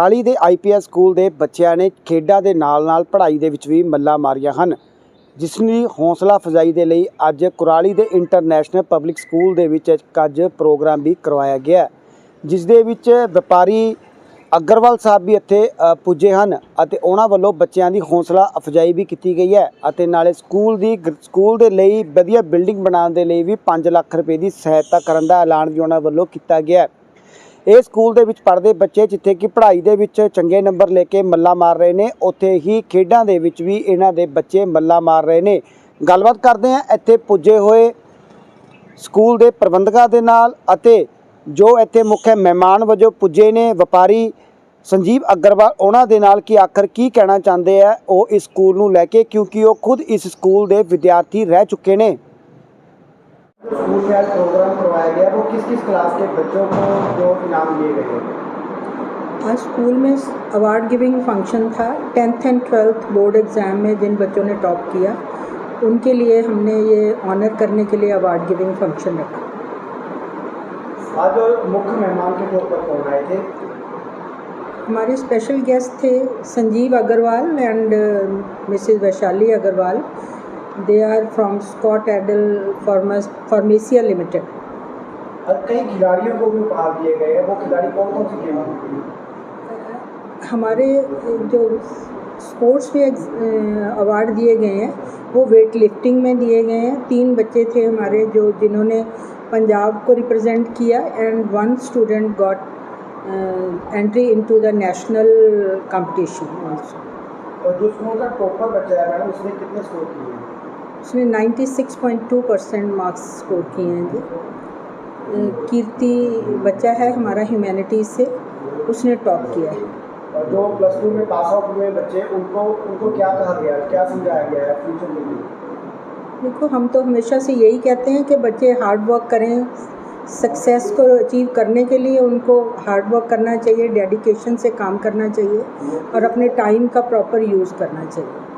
ਕੁਰਾਲੀ ਦੇ IPS school ਦੇ ਬੱਚਿਆਂ ਨੇ ਖੇਡਾਂ ਦੇ ਨਾਲ-ਨਾਲ ਪੜ੍ਹਾਈ ਦੇ ਵਿੱਚ ਵੀ ਮੱਲਾਂ ਮਾਰੀਆਂ ਹਨ, ਜਿਸ ਦੀ ਹੌਸਲਾ ਅਫਜ਼ਾਈ ਦੇ ਲਈ ਅੱਜ ਕੁਰਾਲੀ ਦੇ ਇੰਟਰਨੈਸ਼ਨਲ ਪਬਲਿਕ ਸਕੂਲ ਦੇ ਵਿੱਚ ਅੱਜ ਪ੍ਰੋਗਰਾਮ ਵੀ ਕਰਵਾਇਆ ਗਿਆ, ਜਿਸ ਦੇ ਵਿੱਚ ਵਪਾਰੀ ਅਗਰਵਾਲ ਸਾਹਿਬ ਵੀ ਇੱਥੇ ਪੁੱਜੇ ਹਨ ਅਤੇ ਉਹਨਾਂ ਵੱਲੋਂ ਬੱਚਿਆਂ ਦੀ ਹੌਸਲਾ ਅਫਜ਼ਾਈ ਵੀ ਕੀਤੀ ਗਈ ਹੈ ਅਤੇ ਨਾਲੇ ਸਕੂਲ ਦੀ ਗ- ਸਕੂਲ ਦੇ ਲਈ ਵਧੀਆ ਬਿਲਡਿੰਗ ਬਣਾਉਣ ਦੇ ਲਈ ਵੀ 5 ਲੱਖ ਰੁਪਏ ਦੀ ਸਹਾਇਤਾ ਕਰਨ ਦਾ ਐਲਾਨ ਵੀ ਉਹਨਾਂ ਵੱਲੋਂ ਕੀਤਾ ਗਿਆ। ਹੈ ਇਹ ਸਕੂਲ ਦੇ ਵਿੱਚ ਪੜ੍ਹਦੇ ਬੱਚੇ ਜਿੱਥੇ ਕਿ ਪੜ੍ਹਾਈ ਦੇ ਵਿੱਚ ਚੰਗੇ ਨੰਬਰ ਲੈ ਕੇ ਮੱਲਾ ਮਾਰ ਰਹੇ ਨੇ, ਉੱਥੇ ਹੀ ਖੇਡਾਂ ਦੇ ਵਿੱਚ ਵੀ ਇਹਨਾਂ ਦੇ ਬੱਚੇ ਮੱਲਾ ਮਾਰ ਰਹੇ ਨੇ। ਗੱਲਬਾਤ ਕਰਦੇ ਹਾਂ ਇੱਥੇ ਪੁੱਜੇ ਹੋਏ ਸਕੂਲ ਦੇ ਪ੍ਰਬੰਧਕਾਂ ਦੇ ਨਾਲ ਅਤੇ ਜੋ ਇੱਥੇ ਮੁੱਖ ਮਹਿਮਾਨ ਵਜੋਂ ਪੁੱਜੇ ਨੇ, ਵਪਾਰੀ ਸੰਜੀਵ ਅਗਰਵਾਲ, ਉਹਨਾਂ ਦੇ ਨਾਲ ਕਿ ਆਖਰ ਕੀ ਕਹਿਣਾ ਚਾਹੁੰਦੇ ਆ ਉਹ ਇਸ ਸਕੂਲ ਨੂੰ ਲੈ ਕੇ, ਕਿਉਂਕਿ ਉਹ ਖੁਦ ਇਸ ਸਕੂਲ ਦੇ ਵਿਦਿਆਰਥੀ ਰਹਿ ਚੁੱਕੇ ਨੇ। स्कूल में आज प्रोग्राम करवाया गया। वो किस किस क्लास के बच्चों को जो इनाम दिए गए आज स्कूल में अवार्ड गिविंग फ़ंक्शन था। Tenth and twelfth board exam में जिन बच्चों ने टॉप किया उनके लिए हमने ये ऑनर करने के लिए अवार्ड गिविंग फ़ंक्शन रखा। आज मुख्य मेहमान के तौर पर कौन आए थे? हमारे स्पेशल गेस्ट थे Sanjeev Agarwal and Mrs Vaishali Agarwal. They are from Scott Edil Pharmacia limited और कई खिलाड़ियों को भी उपहार दिए गए हैं। वो खिलाड़ी कौन कौन से हमारे जो स्पोर्ट्स में अवार्ड दिए गए हैं वो वेट लिफ्टिंग में दिए गए हैं। तीन बच्चे थे हमारे जो जिन्होंने पंजाब को रिप्रेजेंट किया and one student got entry into the national competition और जो स्कूल का टॉपर बच्चा है मैडम उसने कितने स्कोर किए उसने 96.2 परसेंट मार्क्स स्कोर किए हैं जी। कीर्ति बच्चा है हमारा ह्यूमैनिटीज़ से उसने टॉप किया है। जो प्लस टू में पास आउट हुए बच्चे उनको उनको क्या कहा गया क्या समझाया गया है फ्यूचर के लिए देखो हम तो हमेशा से यही कहते हैं कि बच्चे हार्ड वर्क करें सक्सेस को अचीव करने के लिए उनको हार्ड वर्क करना चाहिए डेडिकेशन से काम करना चाहिए और अपने टाइम का प्रॉपर यूज़ करना चाहिए।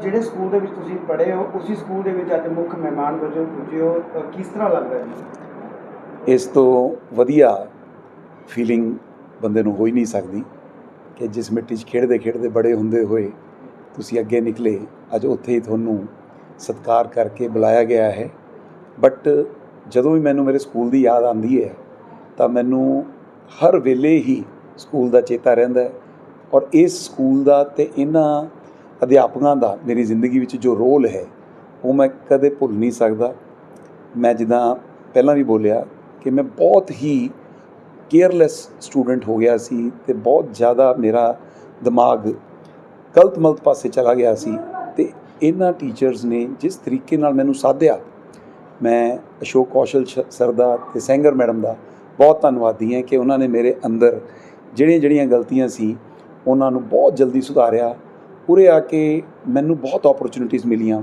ਜਿਹੜੇ ਸਕੂਲ ਦੇ ਵਿੱਚ ਤੁਸੀਂ ਪੜ੍ਹੇ ਹੋ ਉਸੇ ਸਕੂਲ ਦੇ ਵਿੱਚ ਅੱਜ ਮੁੱਖ ਮਹਿਮਾਨ ਵਜੋਂ ਪੁੱਜੇ ਹੋ ਅ, ਕਿਸ ਤਰ੍ਹਾਂ ਲੱਗ ਰਿਹਾ ਹੈ ਇਸ ਤੋਂ ਵਧੀਆ ਫੀਲਿੰਗ ਬੰਦੇ ਨੂੰ ਹੋ ਹੀ ਨਹੀਂ ਸਕਦੀ ਕਿ ਜਿਸ ਮਿੱਟੀ 'ਚ ਖੇਡਦੇ ਖੇਡਦੇ ਬੜੇ ਹੁੰਦੇ ਹੋਏ ਤੁਸੀਂ ਅੱਗੇ ਨਿਕਲੇ ਅੱਜ ਉੱਥੇ ਹੀ ਤੁਹਾਨੂੰ ਸਤਿਕਾਰ ਕਰਕੇ ਬੁਲਾਇਆ ਗਿਆ ਹੈ। ਬਟ ਜਦੋਂ ਵੀ ਮੈਨੂੰ ਮੇਰੇ ਸਕੂਲ ਦੀ ਯਾਦ ਆਉਂਦੀ ਹੈ ਤਾਂ ਮੈਨੂੰ ਹਰ ਵੇਲੇ ਹੀ ਸਕੂਲ ਦਾ ਚੇਤਾ ਰਹਿੰਦਾ ਹੈ ਔਰ ਇਸ ਸਕੂਲ ਦਾ ਤੇ ਇਹਨਾਂ ਅਧਿਆਪਕਾਂ ਦਾ, ਮੇਰੀ ਜ਼ਿੰਦਗੀ ਵਿੱਚ ਜੋ ਰੋਲ ਹੈ, ਉਹ ਮੈਂ ਕਦੇ ਭੁੱਲ ਨਹੀਂ ਸਕਦਾ। ਮੈਂ ਜਿੱਦਾਂ ਪਹਿਲਾਂ ਵੀ ਬੋਲਿਆ ਕਿ ਮੈਂ ਬਹੁਤ ਹੀ ਕੇਅਰਲੈਸ ਸਟੂਡੈਂਟ ਹੋ ਗਿਆ ਸੀ ਤੇ ਬਹੁਤ ਜ਼ਿਆਦਾ ਮੇਰਾ ਦਿਮਾਗ ਗਲਤ ਮਲਤ ਪਾਸੇ ਚਲਾ ਗਿਆ ਸੀ ਤੇ ਇਹਨਾਂ ਟੀਚਰਸ ਨੇ ਜਿਸ ਤਰੀਕੇ ਨਾਲ ਮੈਨੂੰ ਸਾਧਿਆ, ਮੈਂ ਅਸ਼ੋਕ ਕੌਸ਼ਲ ਸ਼- ਸਰ ਦਾ ਤੇ ਸੈਂਗਰ ਮੈਡਮ ਦਾ ਬਹੁਤ ਧੰਨਵਾਦੀ ਹਾਂ ਕਿ ਉਹਨਾਂ ਨੇ ਮੇਰੇ ਅੰਦਰ ਜਿਹੜੀਆਂ ਜਿਹੜੀਆਂ ਗਲਤੀਆਂ ਸੀ, ਉਹਨਾਂ ਨੂੰ ਬਹੁਤ ਜਲਦੀ ਸੁਧਾਰਿਆ ਉਰੇ ਆ ਕੇ ਮੈਨੂੰ ਬਹੁਤ ਓਪਰਚੁਨਿਟੀਆਂ ਮਿਲੀਆਂ।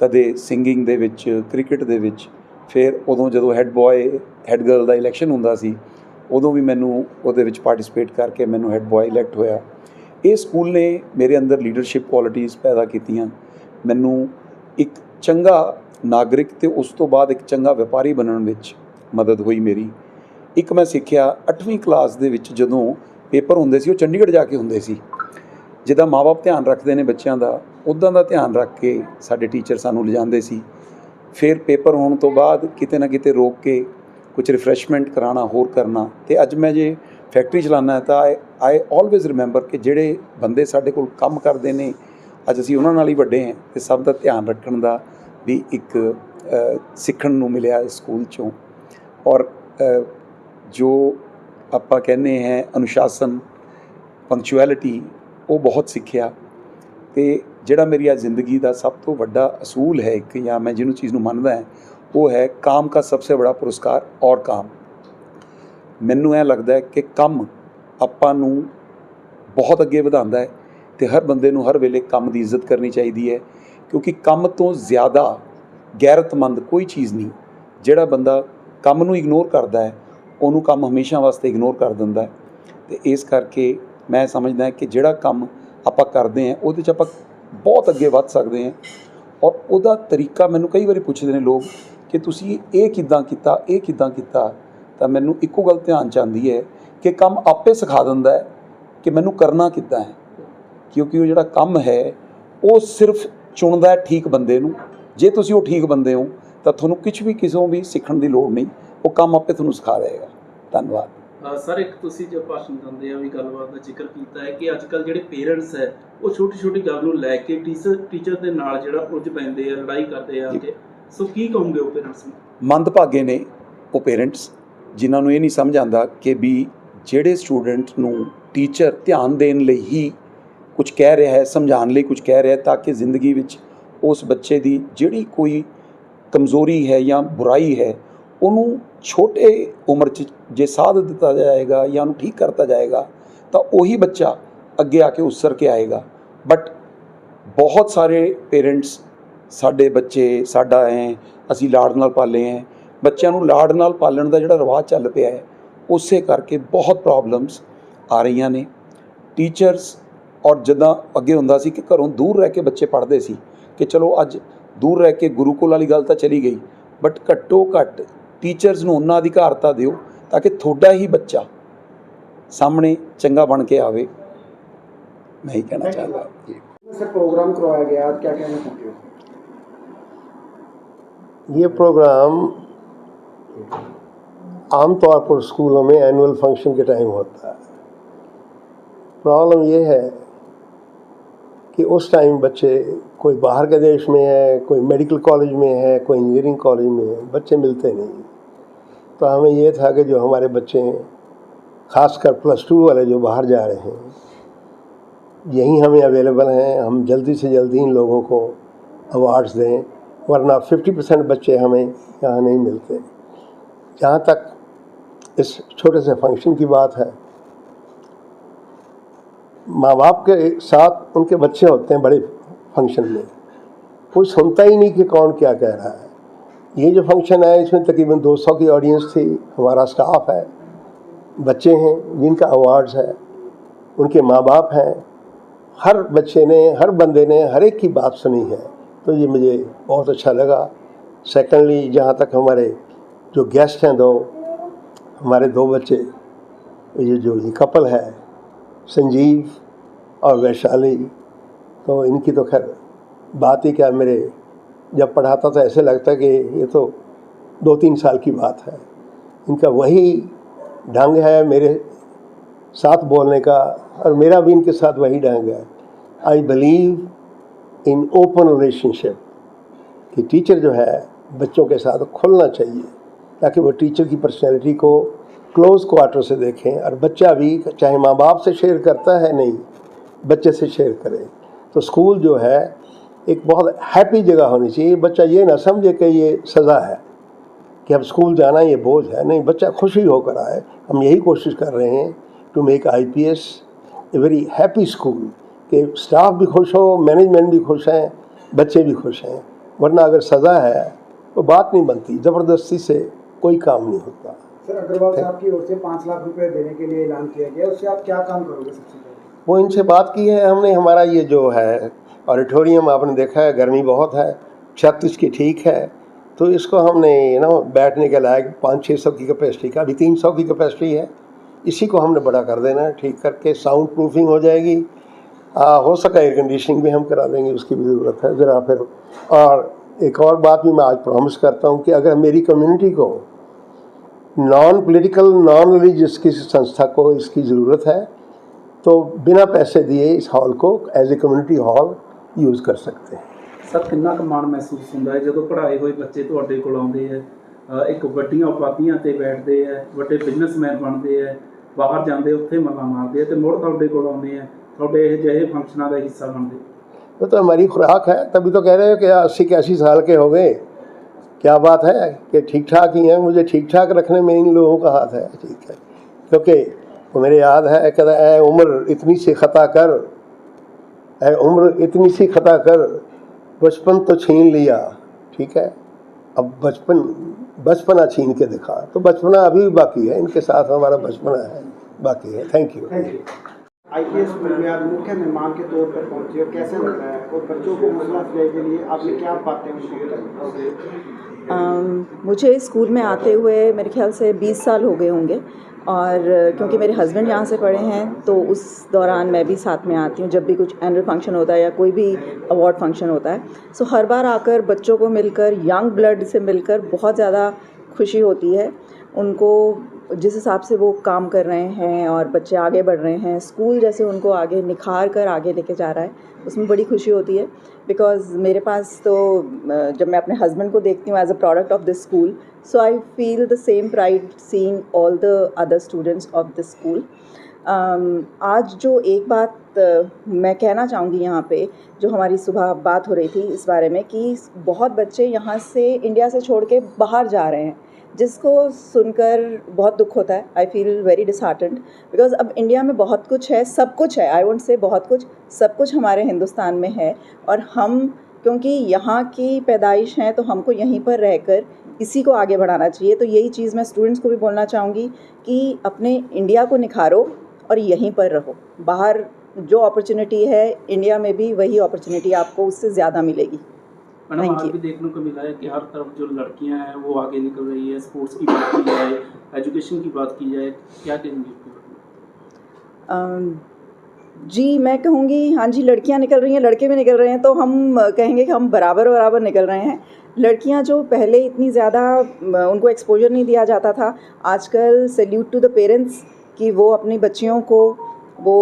ਕਦੇ ਸਿੰਗਿੰਗ ਦੇ ਵਿੱਚ ਕ੍ਰਿਕਟ ਦੇ ਵਿੱਚ, ਫਿਰ ਉਦੋਂ ਜਦੋਂ ਹੈੱਡ ਬॉय ਹੈੱਡ ਗਰਲ ਦਾ ਇਲੈਕਸ਼ਨ ਹੁੰਦਾ ਸੀ, ਉਦੋਂ ਵੀ ਮੈਨੂੰ ਉਹਦੇ ਵਿੱਚ ਪਾਰਟਿਸਿਪੇਟ ਕਰਕੇ ਮੈਨੂੰ ਹੈੱਡ ਬॉय ਇਲੈਕਟ ਹੋਇਆ। ਇਹ ਸਕੂਲ ਨੇ ਮੇਰੇ ਅੰਦਰ ਲੀਡਰਸ਼ਿਪ ਕੁਆਲਿਟੀਆਂ ਪੈਦਾ ਕੀਤੀਆਂ। ਮੈਨੂੰ ਇੱਕ ਚੰਗਾ ਨਾਗਰਿਕ ਤੇ ਉਸ ਤੋਂ ਬਾਅਦ ਇੱਕ ਚੰਗਾ ਵਪਾਰੀ ਬਣਨ ਵਿੱਚ ਮਦਦ ਹੋਈ ਮੇਰੀ। ਇੱਕ ਮੈਂ ਸਿੱਖਿਆ 8ਵੀਂ ਕਲਾਸ ਦੇ ਵਿੱਚ ਜਦੋਂ ਪੇਪਰ ਹੁੰਦੇ ਸੀ, ਉਹ ਚੰਡੀਗੜ੍ਹ ਜਾ ਕੇ ਹੁੰਦੇ ਸੀ। ਜਿੱਦਾਂ ਮਾਪੇ ਧਿਆਨ ਰੱਖਦੇ ਨੇ ਬੱਚਿਆਂ ਦਾ, ਉਦਾਂ ਦਾ ਧਿਆਨ ਰੱਖ ਕੇ ਸਾਡੇ ਟੀਚਰ ਸਾਨੂੰ ਲਿਜਾਂਦੇ ਸੀ। ਫਿਰ ਪੇਪਰ ਹੋਣ ਤੋਂ ਬਾਅਦ ਕਿਤੇ ਨਾ ਕਿਤੇ ਰੋਕ ਕੇ ਕੁਝ ਰਿਫਰੈਸ਼ਮੈਂਟ ਕਰਾਉਣਾ, ਹੋਰ ਕਰਨਾ। ਤੇ ਅੱਜ ਮੈਂ ਜੇ ਫੈਕਟਰੀ ਚਲਾਉਣਾ ਹੈ ਤਾਂ ਆਈ ਆਈ ਆਲਵੇਜ਼ ਰਿਮੈਂਬਰ ਕਿ ਜਿਹੜੇ ਬੰਦੇ ਸਾਡੇ ਕੋਲ ਕੰਮ ਕਰਦੇ ਨੇ, ਅੱਜ ਅਸੀਂ ਉਹਨਾਂ ਨਾਲ ਹੀ ਵੱਡੇ ਹਾਂ ਤੇ ਸਭ ਦਾ ਧਿਆਨ ਰੱਖਣ ਦਾ ਵੀ ਇੱਕ ਸਿੱਖਣ ਨੂੰ ਮਿਲਿਆ ਸਕੂਲ ਚੋਂ। ਔਰ ਜੋ ਆਪਾਂ ਕਹਿੰਦੇ ਹੈ ਅਨੁਸ਼ਾਸਨ ਪੰਕਚੁਅਲਿਟੀ ਉਹ ਬਹੁਤ ਸਿੱਖਿਆ ਤੇ ਜਿਹੜਾ ਮੇਰੀ ਆ ਜ਼ਿੰਦਗੀ ਦਾ ਸਭ ਤੋਂ ਵੱਡਾ ਅਸੂਲ ਹੈ ਇੱਕ ਜਾਂ ਮੈਂ ਜਿਹਨੂੰ ਚੀਜ਼ ਨੂੰ ਮੰਨਦਾ ਹਾਂ, ਉਹ ਹੈ ਕਾਮ ਦਾ ਸਭ ਤੋਂ ਬੜਾ ਪੁਰਸਕਾਰ ਔਰ ਕਾਮ। ਮੈਨੂੰ ਇਹ ਲੱਗਦਾ ਹੈ ਕਿ ਕੰਮ ਆਪਾਂ ਨੂੰ ਬਹੁਤ ਅੱਗੇ ਵਧਾਉਂਦਾ ਹੈ ਤੇ ਹਰ ਬੰਦੇ ਨੂੰ ਹਰ ਵੇਲੇ ਕੰਮ ਦੀ ਇੱਜ਼ਤ ਕਰਨੀ ਚਾਹੀਦੀ ਹੈ, ਕਿਉਂਕਿ ਕੰਮ ਤੋਂ ਜ਼ਿਆਦਾ ਗੈਰਤਮੰਦ ਕੋਈ ਚੀਜ਼ ਨਹੀਂ, ਜਿਹੜਾ ਬੰਦਾ ਕੰਮ ਨੂੰ ਇਗਨੋਰ ਕਰਦਾ ਹੈ, ਉਹਨੂੰ ਕੰਮ ਹਮੇਸ਼ਾ ਵਾਸਤੇ ਇਗਨੋਰ ਕਰ ਦਿੰਦਾ ਹੈ ਤੇ ਇਸ ਕਰਕੇ ਮੈਂ ਸਮਝਦਾ ਕਿ ਜਿਹੜਾ ਕੰਮ ਆਪਾਂ ਕਰਦੇ ਹਾਂ, ਉਹਦੇ 'ਚ ਆਪਾਂ ਬਹੁਤ ਅੱਗੇ ਵੱਧ ਸਕਦੇ ਹਾਂ। ਔਰ ਉਹਦਾ ਤਰੀਕਾ ਮੈਨੂੰ ਕਈ ਵਾਰੀ ਪੁੱਛਦੇ ਨੇ ਲੋਕ ਕਿ ਤੁਸੀਂ ਇਹ ਕਿੱਦਾਂ ਕੀਤਾ, ਇਹ ਕਿੱਦਾਂ ਕੀਤਾ? ਤਾਂ ਮੈਨੂੰ ਇੱਕੋ ਗੱਲ ਧਿਆਨ ਚ ਆਉਂਦੀ ਹੈ ਕਿ ਕੰਮ ਆਪੇ ਸਿਖਾ ਦਿੰਦਾ ਹੈ ਕਿ ਮੈਨੂੰ ਕਰਨਾ ਕਿੱਦਾਂ ਹੈ। ਕਿਉਂਕਿ ਉਹ ਜਿਹੜਾ ਕੰਮ ਹੈ, ਉਹ ਸਿਰਫ ਚੁਣਦਾ ਹੈ ਠੀਕ ਬੰਦੇ ਨੂੰ। ਜੇ ਤੁਸੀਂ ਉਹ ਠੀਕ ਬੰਦੇ ਹੋ, ਤਾਂ ਤੁਹਾਨੂੰ ਕੁਝ ਵੀ ਕਿਸੋਂ ਵੀ ਸਿੱਖਣ ਦੀ ਲੋੜ ਨਹੀਂ। ਉਹ ਕੰਮ ਆਪੇ ਤੁਹਾਨੂੰ ਸਿਖਾ ਦੇਗਾ ਧੰਨਵਾਦ। ਸਰ, ਇੱਕ ਤੁਸੀਂ ਜੋ ਭਾਸ਼ਣ ਦਿੰਦੇ ਆ ਵੀ ਗੱਲਬਾਤ ਦਾ ਜ਼ਿਕਰ ਕੀਤਾ ਹੈ ਕਿ ਅੱਜ ਕੱਲ ਜਿਹੜੇ ਪੇਰੈਂਟਸ ਹੈ, ਉਹ ਛੋਟੀ ਛੋਟੀ ਗੱਲ ਨੂੰ ਲੈ ਕੇ ਟੀਚਰ ਟੀਚਰ ਦੇ ਨਾਲ ਜਿਹੜਾ ਉਲਝ ਪੈਂਦੇ ਆ, ਲੜਾਈ ਕਰਦੇ ਆ ਜੀ। ਸੋ ਕੀ ਕਹੋਗੇ ਉਹ ਪੇਰੈਂਟਸ ਨੂੰ ਮੰਦਭਾਗੇ ਨੇ ਉਹ ਪੇਰੈਂਟਸ ਜਿਨ੍ਹਾਂ ਨੂੰ ਇਹ ਨਹੀਂ ਸਮਝ ਆਉਂਦਾ ਕਿ ਵੀ ਜਿਹੜੇ ਸਟੂਡੈਂਟ ਨੂੰ ਟੀਚਰ ਧਿਆਨ ਦੇਣ ਲਈ ਹੀ ਕੁਝ ਕਹਿ ਰਿਹਾ ਹੈ, ਸਮਝਾਉਣ ਲਈ ਕੁਝ ਕਹਿ ਰਿਹਾ ਹੈ, ਤਾਂ ਕਿ ਜ਼ਿੰਦਗੀ ਵਿੱਚ ਉਸ ਬੱਚੇ ਦੀ ਜਿਹੜੀ ਕੋਈ ਕਮਜ਼ੋਰੀ ਹੈ ਜਾਂ ਬੁਰਾਈ ਹੈ ਉਹਨੂੰ ਛੋਟੇ ਉਮਰ 'ਚ ਜੇ ਸਾਧ ਦਿੱਤਾ ਜਾਏਗਾ ਜਾਂ ਉਹਨੂੰ ਠੀਕ ਕਰਤਾ ਜਾਏਗਾ, ਤਾਂ ਉਹੀ ਬੱਚਾ ਅੱਗੇ ਆ ਕੇ ਉਸਰ ਕੇ ਆਏਗਾ। ਬਟ ਬਹੁਤ ਸਾਰੇ ਪੇਰੈਂਟਸ ਸਾਡੇ ਬੱਚੇ, ਸਾਡਾ ਹੈ ਅਸੀਂ ਲਾੜ ਨਾਲ ਪਾਲੇ ਹੈ ਬੱਚਿਆਂ ਨੂੰ ਲਾੜ ਨਾਲ ਪਾਲਣ ਦਾ ਜਿਹੜਾ ਰਿਵਾਜ ਚੱਲ ਪਿਆ ਹੈ, ਉਸੇ ਕਰਕੇ ਬਹੁਤ ਪ੍ਰੋਬਲਮਸ ਆ ਰਹੀਆਂ ਨੇ। ਟੀਚਰਸ ਔਰ ਜਿੱਦਾਂ ਅੱਗੇ ਹੁੰਦਾ ਸੀ ਕਿ ਘਰੋਂ ਦੂਰ ਰਹਿ ਕੇ ਬੱਚੇ ਪੜ੍ਹਦੇ ਸੀ ਕਿ ਚਲੋ ਅੱਜ ਦੂਰ ਰਹਿ ਕੇ ਗੁਰੂਕੁਲ ਵਾਲੀ ਗੱਲ ਤਾਂ ਚਲੀ ਗਈ ਬਟ ਘੱਟੋ ਘੱਟ ਟੀਚਰਸ ਨੂੰ ਉਹਨਾਂ ਅਧਿਕਾਰਤਾ ਦਿਓ ਤਾਂ ਕਿ ਤੁਹਾਡਾ ਹੀ ਬੱਚਾ ਸਾਹਮਣੇ ਚੰਗਾ ਬਣ ਕੇ ਆਵੇ ਮੈਂ ਹੀ ਕਹਿਣਾ ਚਾਹੁੰਦਾ ਜੀ सर प्रोग्राम करवाया गया आज क्या कहना चाहते हो ये प्रोग्राम आमतौर पर स्कूलों में एनुअल फंक्शन के टाइम होता है प्रॉब्लम ये है कि उस टाइम बच्चे कोई बाहर के देश में है कोई मेडिकल कॉलेज में है कोई इंजीनियरिंग कॉलेज में है बच्चे मिलते नहीं तो हमें ये था कि जो हमारे बच्चे हैं, खासकर प्लस टू वाले जो बाहर जा रहे हैं, यही हमें अवेलेबल हैं। हम जल्दी से जल्दी इन लोगों को अवार्ड्स दें, वरना 50 परसेंट बच्चे हमें यहाँ नहीं मिलते। जहाँ तक इस छोटे से फ़ंक्शन की बात है माँ बाप के साथ उनके बच्चे होते हैं बड़े फ़ंक्शन में। कोई सुनता ही नहीं कि कौन क्या कह रहा है। ये जो फ़ंक्शन है, इसमें तकरीबन 200 की ऑडियंस थी। हमारा स्टाफ है, बच्चे हैं, जिनका अवार्ड्स है, उनके माँ बाप हैं। हर बच्चे ने, हर बंदे ने हर एक की बात सुनी है। तो ये मुझे बहुत अच्छा लगा। सेकेंडली जहाँ तक हमारे जो गेस्ट हैं दो, हमारे दो बच्चे, ये जो ये कपल है, संजीव और वैशाली तो इनकी तो खैर बात ही क्या, मेरे जब पढ़ाता था ऐसे लगता कि ये तो दो तीन साल की बात है। इनका वही ढंग है मेरे साथ बोलने का और मेरा भी इनके साथ वही ढंग है। I believe in open relationship कि टीचर जो है बच्चों के साथ खुलना चाहिए ताकि वो टीचर की पर्सनैलिटी को क्लोज क्वार्टर से देखें और बच्चा भी चाहे माँ बाप से शेयर करता है नहीं, बच्चे से शेयर करें। तो स्कूल जो है एक बहुत हैप्पी जगह होनी चाहिए। बच्चा ये ना समझे कि ये सज़ा है कि अब स्कूल जाना ये बोझ है। नहीं बच्चा खुशी होकर आए। हम यही कोशिश कर रहे हैं to make I P S a very happy school कि स्टाफ भी खुश हो मैनेजमेंट भी खुश हैं बच्चे भी खुश हैं। वरना अगर सज़ा है तो बात नहीं बनती। ज़बरदस्ती से कोई काम नहीं होता। सर अग्रवाल साहब की ओर से पाँच लाख रुपए देने के लिए ऐलान किया गया उससे आप क्या काम करोगे सबसे पहले? वो इनसे बात की है। हमने हमारा ये जो है ऑडिटोरियम आपने देखा है गर्मी बहुत है छत इसकी ठीक है तो इसको हमने नो बैठने के लायक पाँच छः सौ की कैपेसिटी का अभी तीन सौ की कैपेसिटी है इसी को हमने बड़ा कर देना है ठीक करके साउंड प्रूफिंग हो जाएगी आ, हो सका एयर कंडीशनिंग भी हम करा देंगे उसकी भी ज़रूरत है ज़रा फिर और एक और बात भी मैं आज प्रॉमिस करता हूँ कि अगर मेरी कम्युनिटी को नॉन पॉलिटिकल नॉन रिलीजियस किसी संस्था को इसकी ज़रूरत है तो बिना पैसे दिए इस हॉल को as a community hall use कर सकते हैं ਸਰ ਕਿੰਨਾ ਕੁ ਮਾਣ ਮਹਿਸੂਸ ਹੁੰਦਾ ਹੈ ਜਦੋਂ ਪੜ੍ਹਾਏ ਹੋਏ ਬੱਚੇ ਤੁਹਾਡੇ ਕੋਲ ਆਉਂਦੇ ਹੈ ਅ, ਇੱਕ ਵੱਡੀਆਂ ਉਪਾਧੀਆਂ ਤੇ ਬੈਠਦੇ ਹੈ ਵੱਡੇ ਬਿਜ਼ਨਸਮੈਨ ਬਣਦੇ ਹੈ ਬਾਹਰ ਜਾਂਦੇ ਉੱਥੇ ਮੱਲਾ ਮਾਰਦੇ ਹੈ ਤੇ ਮੁੜ ਤੁਹਾਡੇ ਕੋਲ ਆਉਂਦੇ ਹੈ ਤੁਹਾਡੇ ਇਹ ਜਿਹੇ ਫੰਕਸ਼ਨਾਂ ਦਾ ਹਿੱਸਾ ਬਣਦੇ वो तो हमारी खुराक है तभी तो कह रहे हो कि अस्सी इक्यासी साल के हो गए क्या बात है कि ठीक ठाक ही हैं मुझे ठीक ठाक रखने में इन लोगों का हाथ है ठीक है क्योंकि वो मेरे याद है कहता है "ऐ उम्र इतनी सी खता कर ऐ उम्र इतनी सी खता कर बचपन तो छीन लिया ठीक है? अब बचपन बचपना छीन के दिखा। तो बचपना अभी भी बाकी है इनके साथ हमारा बचपना है बाकी है। थैंक यू आईपीएस में आप मुख्य मेहमान के तौर पर पहुँचे हो कैसा लग रहा है और बच्चों को हौसला अफजाई के लिए आपने क्या बातें उनको मुझे स्कूल में आते हुए मेरे ख्याल से 20 साल हो गए होंगे। और क्योंकि मेरे हस्बैंड यहाँ से पढ़े हैं तो उस दौरान मैं भी साथ में आती हूँ, जब भी कुछ एनुअल फ़ंक्शन होता है या कोई भी अवार्ड फ़ंक्शन होता है। सो हर बार आकर बच्चों को मिलकर यंग ब्लड से मिलकर बहुत ज़्यादा खुशी होती है। उनको जिस हिसाब से वो काम कर रहे हैं और बच्चे आगे बढ़ रहे हैं, स्कूल जैसे उनको आगे निखार कर आगे लेके जा रहा है, उसमें बड़ी खुशी होती है। बिकॉज़ मेरे पास तो जब मैं अपने हस्बैंड को देखती हूँ as a product of this school so I feel the same pride seeing all the other students of this school आज जो एक बात मैं कहना चाहूँगी यहाँ पे, जो हमारी सुबह बात हो रही थी इस बारे में कि बहुत बच्चे यहाँ से इंडिया से छोड़ के बाहर जा रहे हैं। जिसको सुनकर बहुत दुख होता है I feel very disheartened because अब इंडिया में बहुत कुछ है, सब कुछ है आई वोंट से बहुत कुछ, सब कुछ हमारे हिंदुस्तान में है, और हम, क्योंकि यहाँ की पैदाइश हैं तो हमको यहीं पर रहकर इसी को आगे बढ़ाना चाहिए। तो यही चीज़ मैं स्टूडेंट्स को भी बोलना चाहूँगी कि अपने इंडिया को निखारो और यहीं पर रहो। बाहर जो अपॉर्चुनिटी है इंडिया में भी वही अपॉर्चुनिटी आपको उससे ज़्यादा मिलेगी। मैडम आज भी देखने को मिला है कि हर तरफ़ जो लड़कियाँ हैं वो आगे निकल रही है स्पोर्ट्स की बात की जाए एजुकेशन की बात की जाए क्या कहेंगे? अम, जी मैं कहूँगी हाँ जी लड़कियाँ निकल रही हैं लड़के भी निकल रहे हैं तो हम कहेंगे कि हम बराबर बराबर निकल रहे हैं लड़कियाँ जो पहले इतनी ज़्यादा उनको एक्सपोजर नहीं दिया जाता था आजकल सल्यूट टू द पेरेंट्स कि वो अपनी बच्चियों को वो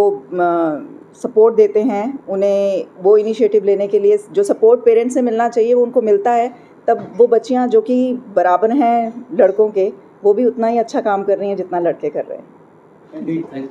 सपोर्ट देते हैं, उन्हें वो इनिशिएटिव लेने के लिए, जो सपोर्ट पेरेंट्स से मिलना चाहिए, वो उनको मिलता है, तब वो बच्चियाँ जो कि बराबर हैं लड़कों के, वो भी उतना ही अच्छा काम कर रही हैं जितना लड़के कर रहे हैं।